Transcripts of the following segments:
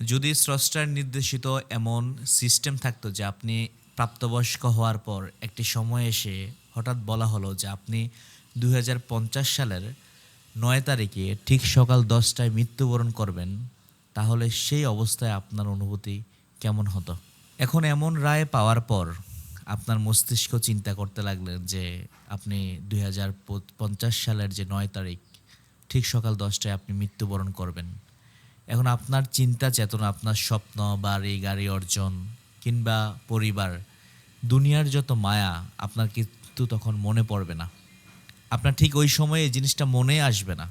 যদি স্রষ্টার নির্দেশিত এমন সিস্টেম থাকতো যে আপনি প্রাপ্তবয়স্ক হওয়ার পর একটি সময় এসে হঠাৎ বলা হলো যে আপনি দু হাজার পঞ্চাশ সালের নয় তারিখে ঠিক সকাল দশটায় মৃত্যুবরণ করবেন, তাহলে সেই অবস্থায় আপনার অনুভূতি কেমন হতো? এখন এমন রায় পাওয়ার পর আপনার মস্তিষ্ক চিন্তা করতে লাগলেন যে আপনি দুই হাজার পঞ্চাশ সালের যে নয় তারিখ, ঠিক সকাল দশটায় আপনি মৃত্যুবরণ করবেন। এখন আপনার চিন্তা, চেতনা, আপনার স্বপ্ন বাড়ি গাড়ি অর্জন কিংবা পরিবার, দুনিয়ার যত মায়া, আপনার কিন্তু তখন মনে পড়বে না। আপনার ঠিক ওই সময়ে এই জিনিসটা মনে আসবে না।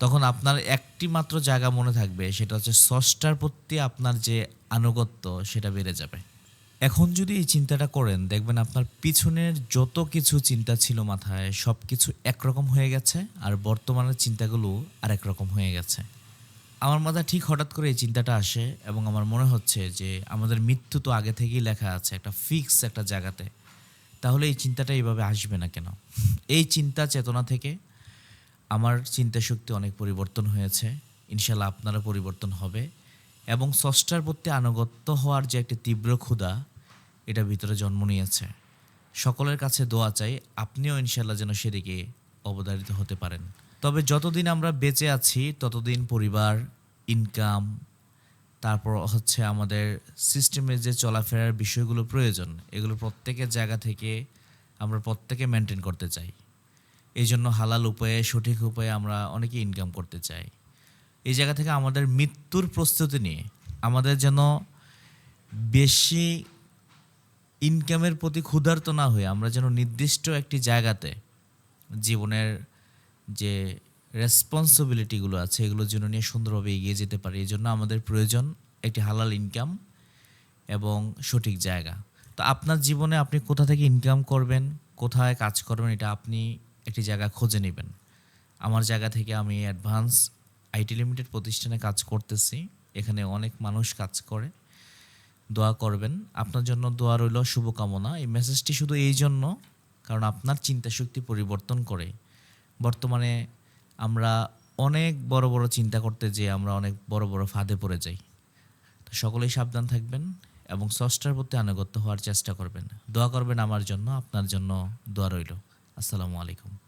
তখন আপনার একটি মাত্র জায়গা মনে থাকবে, সেটা হচ্ছে ষষ্ঠার প্রতি আপনার যে আনুগত্য, সেটা বেড়ে যাবে। এখন যদি এই চিন্তাটা করেন, দেখবেন আপনার পিছনের যত কিছু চিন্তা ছিল মাথায় সব কিছু একরকম হয়ে গেছে, আর বর্তমানের চিন্তাগুলো আর একরকম হয়ে গেছে। আমার মাথায় ঠিক হঠাৎ করে এই চিন্তাটা আসে এবং আমার মনে হচ্ছে যে আমাদের মৃত্যু তো আগে থেকেই লেখা আছে, একটা ফিক্স একটা জায়গাতে। তাহলে এই চিন্তাটা এইভাবে আসবে না কেন? এই চিন্তা চেতনা থেকে আমার চিন্তা শক্তি অনেক পরিবর্তন হয়েছে। ইনশাল্লাহ আপনারও পরিবর্তন হবে এবং ষষ্ঠার প্রতি আনুগত্য হওয়ার যে একটি তীব্র ক্ষুধা, এটা ভিতরে জন্ম নিয়েছে। সকলের কাছে দোয়া চাই, আপনিও ইনশাল্লাহ যেন সেদিকে অবধারিত হতে পারেন। তবে যতদিন আমরা বেঁচে আছি, ততদিন পরিবার ইনকাম তারপর হচ্ছে আমাদের সিস্টেমে যে চলাফেরার বিষয়গুলো প্রয়োজন, এগুলো প্রত্যেকের জায়গা থেকে আমরা প্রত্যেকে মেনটেন করতে চাই। এই জন্য হালাল উপায়ে, সঠিক উপায়ে আমরা অনেকে ইনকাম করতে চাই। এই জায়গা থেকে আমাদের মৃত্যুর প্রস্তুতি নিয়ে, আমাদের যেন বেশি ইনকামের প্রতি ক্ষুধার্ত না হয়ে আমরা যেন নির্দিষ্ট একটি জায়গাতে জীবনের যে রেসপন্সিবিলিটিগুলো আছে, এগুলোর জন্য নিয়ে সুন্দরভাবে এগিয়ে যেতে পারি। এই জন্য আমাদের প্রয়োজন একটি হালাল ইনকাম এবং সঠিক জায়গা। তো আপনার জীবনে আপনি কোথা থেকে ইনকাম করবেন, কোথায় কাজ করবেন, এটা আপনি একটি জায়গা খুঁজে নেবেন। আমার জায়গা থেকে আমি অ্যাডভান্স আইটি লিমিটেড প্রতিষ্ঠানে কাজ করতেছি, এখানে অনেক মানুষ কাজ করে। দোয়া করবেন, আপনার জন্য দোয়া রইল শুভকামনা। এই মেসেজটি শুধু এই জন্য, কারণ আপনার চিন্তা শক্তি পরিবর্তন করে। বর্তমানে আমরা অনেক বড় বড় চিন্তা করতে যেয়ে আমরা অনেক বড় বড় ফাঁদে পড়ে যাই। তো সকলেই সাবধান থাকবেন এবং ষষ্ঠার প্রতি আনুগত্য হওয়ার চেষ্টা করবেন। দোয়া করবেন আমার জন্য, আপনার জন্য দোয়া রইল। আসসালামু আলাইকুম।